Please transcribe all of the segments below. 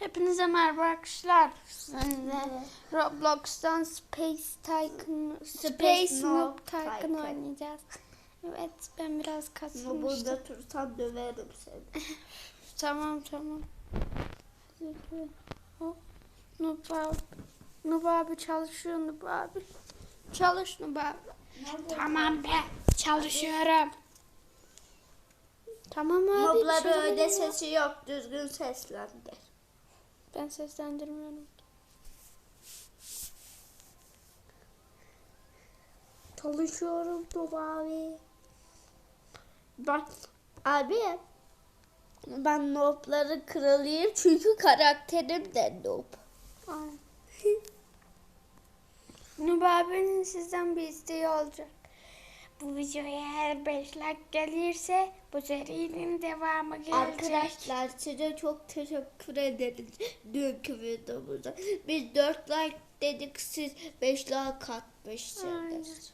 Hepinize merhaba arkadaşlar. Sizinle Roblox'tan Space Tycoon, Space Noob Tycoon Tycoon. oynayacağız. Evet ben biraz Ama kasmıştım. burada tursam döverim seni. Tamam tamam. Noob abi. Noob abi çalışıyor Noob abi. Çalış Noob abi. Tamam be çalışıyorum. Tamam abi. Nobları öyle sesi yok. Düzgün seslendir. Ben seslendirmiyorum. Çalışıyorum abi. Ben, abi ben nobları kralıyım çünkü karakterim de. Noob abinin sizden bir isteği olacak. Bu videoya eğer 5 like gelirse bu serinin devamı gelecek. Arkadaşlar size çok teşekkür ederiz dünkü videomuzda. Biz 4 like dedik siz 5 like atmışsınız.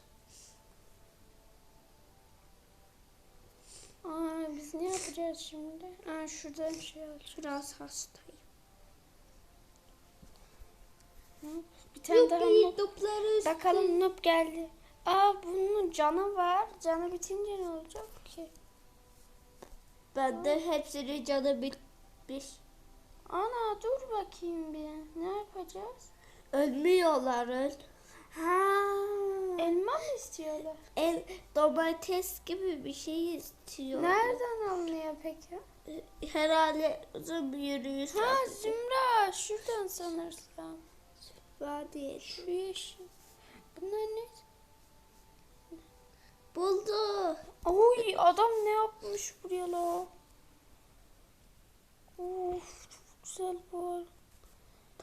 Aa, biz ne yapacağız şimdi? Aa, şuradan şey al. Biraz hastayım. Bir tane daha Yuppie, noob. Bakalım noob geldi. Aa bunun canı var. Canı bitince ne olacak ki? Ben de hepsinin canı bitmiş. Ana dur bakayım bir. Ne yapacağız? Ölmüyorlar öl. Ha, elma mı istiyorlar? El domates gibi bir şey istiyor. Nereden anlıyor peki? Herhalde uzun bir yürüyüş. Ha. Zümra şuradan sanırsam. Var diye. Şu yeşil. Bunlar ne? Buldu. Oy adam ne yapmış buraya la? Of çok güzel bu arada.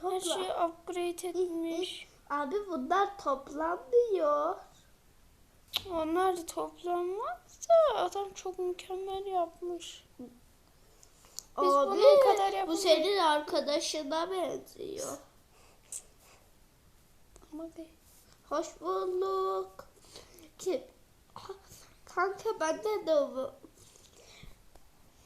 Her Topla. şey upgrade etmiş. Abi bunlar toplanmıyor. Onlar da toplanmaz da adam çok mükemmel yapmış. Biz Abi, bunun kadar bu yapamayız. senin arkadaşına benziyor. Ama. Hoş bulduk. Kim? Kanka ben de nobu.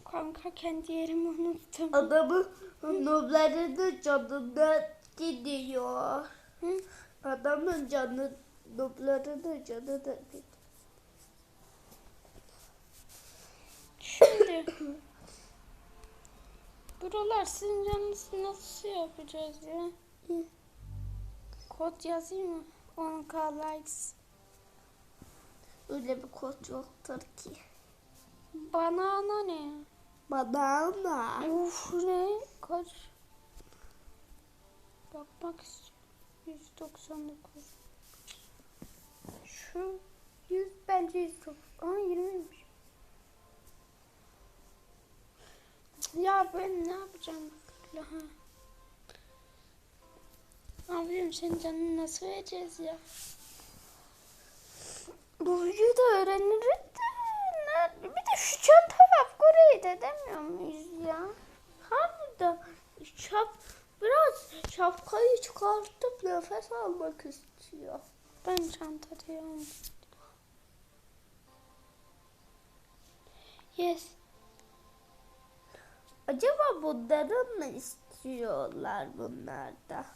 Kanka kendi yerimi unuttum. Adamın noblarını canından gidiyor. Hı? Adamın canı noblarını canı da gidiyor. Şimdi. Buralar sizin canınızı nasıl yapacağız ya? Kod yazayım mı? 10k likes. Öyle bir kod yoktur ki. Banana ne? Banana. Uf ne? Kaç? Bakmak istiyorum. 199. Şu 100 bence 109. Aa 20'ymiş. Ya ben ne yapacağım? Ha. Abim senin canını nasıl vereceğiz ya? Bu videoda öğreniriz de. Bir de şu çanta upgrade edemiyor muyuz ya? Harbiden şap biraz şapkayı çıkartıp nefes almak istiyor. Ben çanta diyorum. Yes. Acaba bunların mı istiyorlar bunlar da?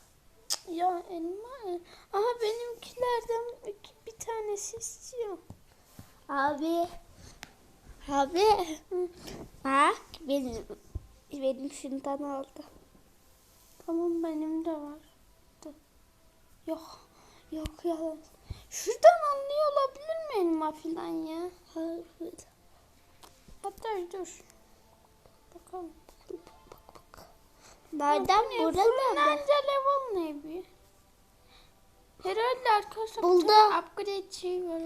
Ya elma. Aha benimkilerden bir tanesi istiyor. Abi. Abi. Bak benim benim şundan aldı. Tamam benim de var. Yok. Yok ya. Şuradan anlıyor olabilir mi elma filan ya? Harbiden. Hatta dur. Bakalım. Nereden Bu ne? buradan mı? Level ne bir? Herhalde arkadaşlar Buldu. bir tane upgrade şey var.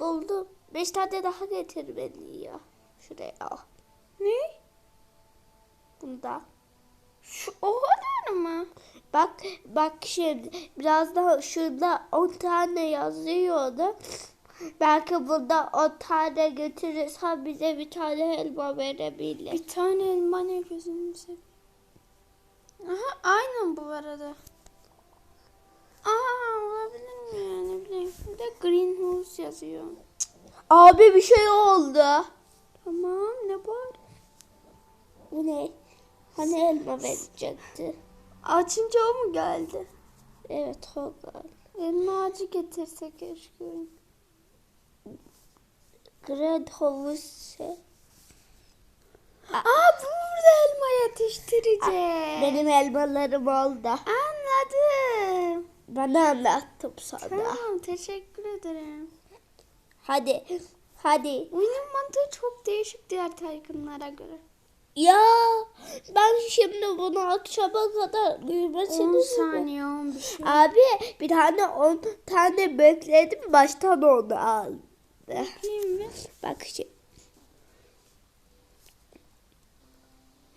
Buldum. Beş tane daha getir beni ya. Şuraya al. Ne? Bunda. Şu o kadar mı? Bak bak şimdi biraz daha şurada 10 tane yazıyordu. Belki burada 10 tane götürürsen bize bir tane elma verebilir. Bir tane elma ne seveyim. Aha aynen bu arada. Aa olabilir mi ya ne bileyim. Bir de greenhouse yazıyor. Abi bir şey oldu. Tamam ne var? Bu ne? Hani elma verecekti. Açınca o mu geldi? Evet o galiba. Elma ağacı getirse keşke. Grand. Aa burada elma yetiştirecek. Benim elmalarım oldu. Anladım. Bana anlattım sana. Tamam teşekkür ederim. Hadi. Hadi. Oyunun mantığı çok değişik diğer Tycoon'lara göre. Ya ben şimdi bunu akşama kadar 10 büyümesini saniye 11 şey. Abi bir tane 10 tane bekledim baştan onu aldı. Bakayım mı? Bak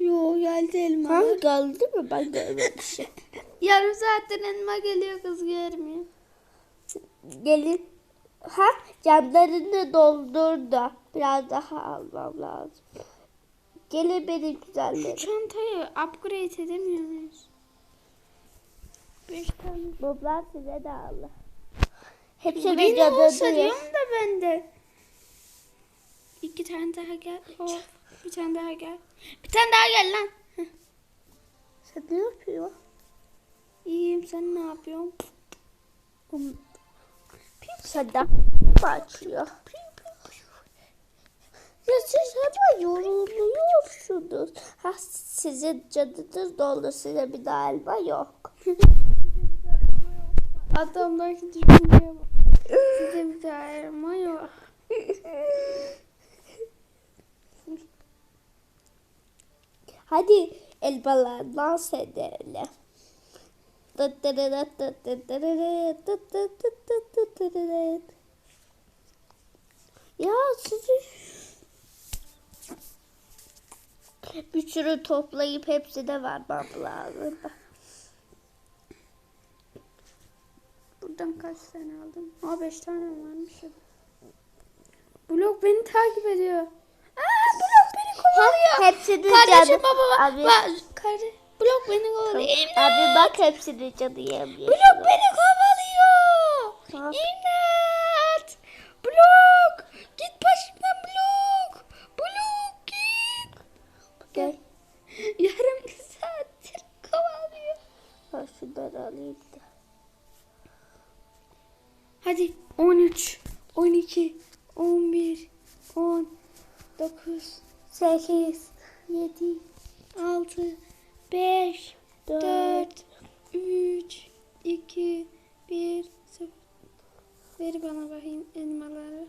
Yo geldi elma. Ha geldi mi? Ben görmemişim. Yarım saatten elma geliyor kız görmüyor. Gelin. Ha camlarını doldurdu. Biraz daha almam lazım. Gelin benim Şu güzellerim. çantayı upgrade edemiyor muyuz? 5 tane. Bablar size de aldı. Hepsi Benim videoda olsa diyorum da bende. İki tane daha gel. Hop. Bir tane daha gel. Bir tane daha gel lan. Heh. Sen ne yapıyorsun? İyiyim sen ne yapıyorsun? Sen de açıyor. Ya siz hemen yoruluyorsunuz. Ha sizin canınız doldu size bir daha elma yok. Adamdaki düşünceye bak. Size bir daha elma yok. Hadi elmalar dans edelim. Ya sizi bir sürü toplayıp hepsine vermem lazım. Buradan kaç tane aldım? Aa 5 tane varmış. ya. Blok beni takip ediyor. Aa blok kovalıyor. Hepsini Kardeşim canı- baba Abi, bak. Kardeş, blok beni kovalıyor. İmdat. abi bak hepsini canı yemiyor. Blok beni kovalıyor. Bak. İmdat. Blok. Git başımdan blok. Blok git. Gel. Yarım saattir kovalıyor. Ben şunları alayım da. Hadi 13, 12, 8, 7, 6, 5, 4, 3, 2, 1, 0. Ver bana bakayım elmaları.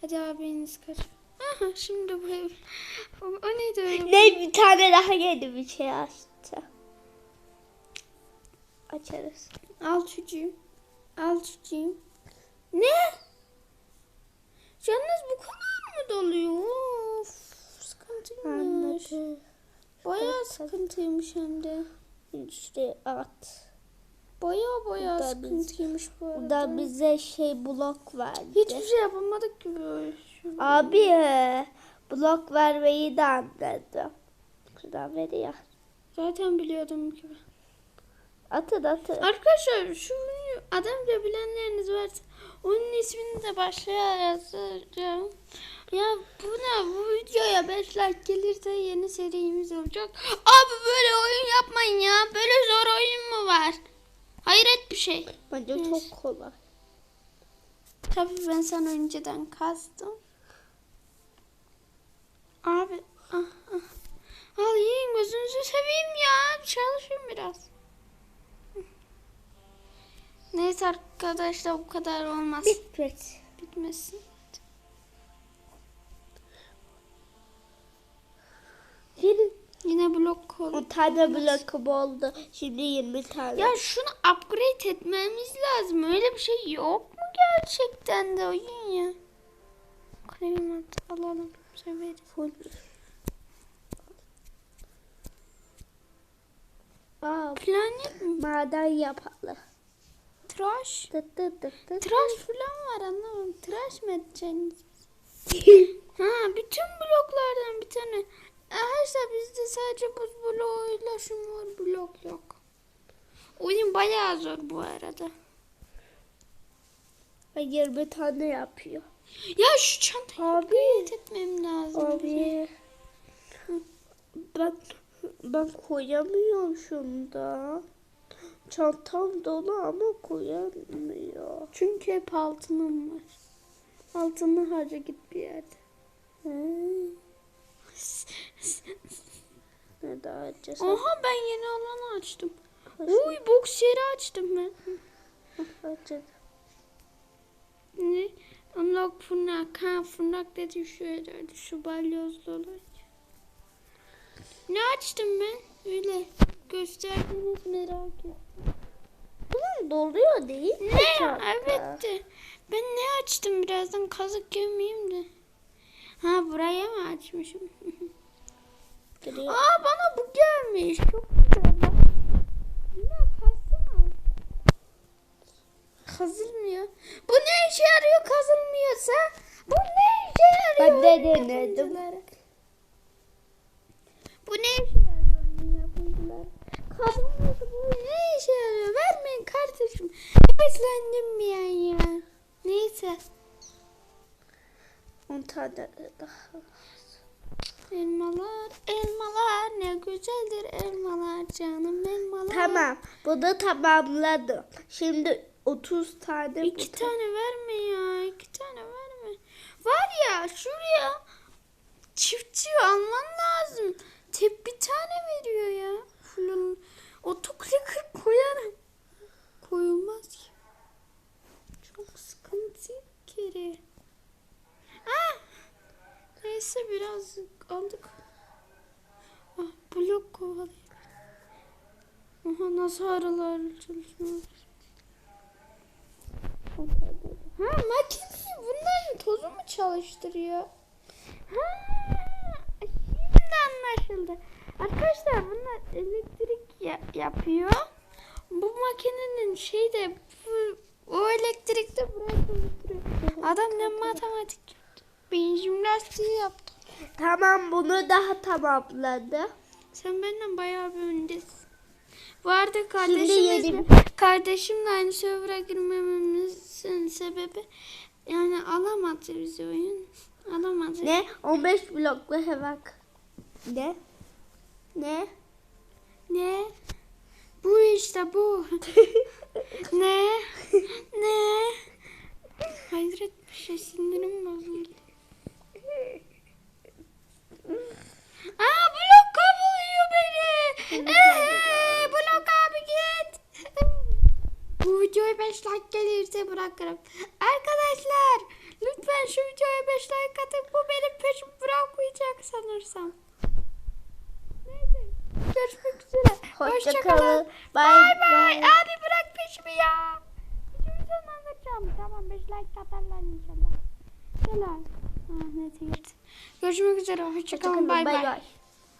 Hadi abiniz kaç. Aha şimdi bu ev. O, o neydi öyle? Ne bir tane daha yeni bir şey açtı. Açarız. Al çocuğum. Al çocuğum. Ne? Yalnız bu kadar mı doluyor? Sıkıntıymış. Anladım. Bayağı sıkıntıymış hem de. İşte at. Bayağı Bu da sıkıntıymış bu arada. Bu da bize şey blok verdi. Hiçbir şey yapamadık ki böyle. Abi blok vermeyi de anladım. Şuradan veriyor. Zaten biliyordum ki. ben. Atın atın. Arkadaşlar şu adamca bilenleriniz varsa onun ismini de başlığa yazacağım. Ya bu ne? Bu videoya 5 like gelirse yeni serimiz olacak. Abi böyle oyun yapmayın ya. Böyle zor oyun mu var? Hayret bir şey. Bence Neyse. çok kolay. Tabii ben sana önceden kastım. Abi ah, ah. Al yiyin gözünüzü seveyim ya. Çalışın biraz. Neyse arkadaşlar bu kadar olmaz. Bitmez. Bitmesin. Yine Yine blok oldu. 10 tane blokum oldu. Şimdi 20 tane. Ya şunu upgrade etmemiz lazım. Öyle bir şey yok mu gerçekten de oyun ya? Kalemi alalım. Severiz. Full. Aa, Planet mi? maden yapalım. Tıraş. Tıt tıt tıt tıt. Tıraş falan var anlamadım. Tıraş mı edeceksiniz? Ha bütün bloklardan bir tane. Arkadaşlar bizde sadece buz bloğuyla şu mor blok yok. Oyun bayağı zor bu arada. Ay, 20 tane yapıyor. Ya şu çantayı Abi. etmem lazım. Abi. Ben Ben koyamıyorum şunda. Çantam dolu ama koyamıyor. Çünkü hep altınım var. Altını harca git bir yerde. Hmm. Ne daha açacağız? Oha ben yeni alanı açtım. Uy boks yeri açtım ben. Açalım. Ne? Unlock fırnak. Ha fırnak dedi şöyle şu balyozlu olay. Ne açtım ben? Öyle gösterdiniz merak ettim. Bunun doluyor değil mi? Ne? çanta? Evet de. Ben ne açtım birazdan kazık yemeyeyim de. Ha buraya mı açmışım? Duruyor. Aa bana bu gelmiş. Çok güzel bak. Ne kazsana. Kazılmıyor. Bu ne işe yarıyor kazılmıyorsa? Bu ne işe yarıyor? Ben de denedim. Bu ne işe yarıyor oyunun yapımcıları? Kazılmıyorsa bu ne işe yarıyor? Vermeyin kardeşim. Beslendim mi yani ya? Neyse. 10 tane daha. Elmalar, elmalar ne güzeldir elmalar canım elmalar. Tamam. Bunu tamamladım. Şimdi 30 tane İki bu- tane verme ya. iki tane verme. Var ya şuraya çiftçi alman lazım. Tek bir tane veriyor ya. Full otoclicker koyarım. Koyulmaz ki. Çok sıkıntı kere. Neyse biraz aldık. Ah, blok kovalayalım. Aha nasıl aralar çalışmıyor. Ha makineyi bunların tozu mu çalıştırıyor? Ha, şimdi anlaşıldı. Arkadaşlar bunlar elektrik ya- yapıyor. Bu makinenin şey de bu, o elektrik de buraya çalıştırıyor. Adam ne matematik Beyin jimnastiği yaptı. Tamam bunu daha tamamladı. Sen benden bayağı bir öndesin. Bu arada yedi- kardeşimle, aynı server'a girmememizin sebebi yani alamadı bizi oyun. Alamadı. Ne? 15 bloklu hevak. Ne? Ne? Ne? Bu işte bu. ne? Ne? Hayret bir şey sinirim bozuldu. Aa blok kovuyor beni. Ee, blok abi git. Bu videoya 5 like gelirse bırakırım. Arkadaşlar lütfen şu videoya 5 like atın. Bu benim peşimi bırakmayacak sanırsam. Neyse. Görüşmek üzere. Hoşça Hoşça kalın. kalın. Bay Bay. Abi bırak peşimi ya. Videoyu sonlandıracağım. Tamam 5 like atarlar inşallah. Ah gitti. Görüşmek üzere. Hoşça Hoşça Bay bay. bay.